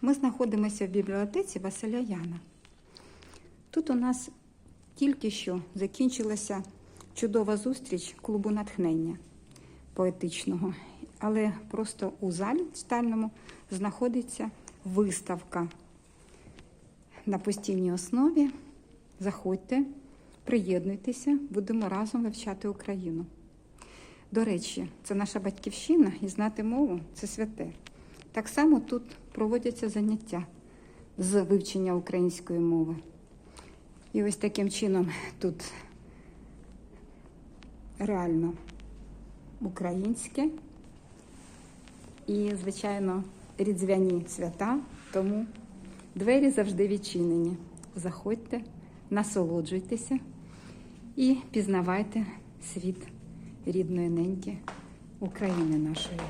Ми знаходимося в бібліотеці Василя Яна. Тут у нас тільки що закінчилася чудова зустріч клубу натхнення поетичного, але просто у залі читальному знаходиться виставка на постійній основі. Заходьте, приєднуйтеся, будемо разом вивчати Україну. До речі, це наша батьківщина і знати мову це святе. Так само тут проводяться заняття з вивчення української мови. І ось таким чином тут реально українське і, звичайно, різдвяні свята, тому двері завжди відчинені. Заходьте, насолоджуйтеся і пізнавайте світ рідної неньки України нашої.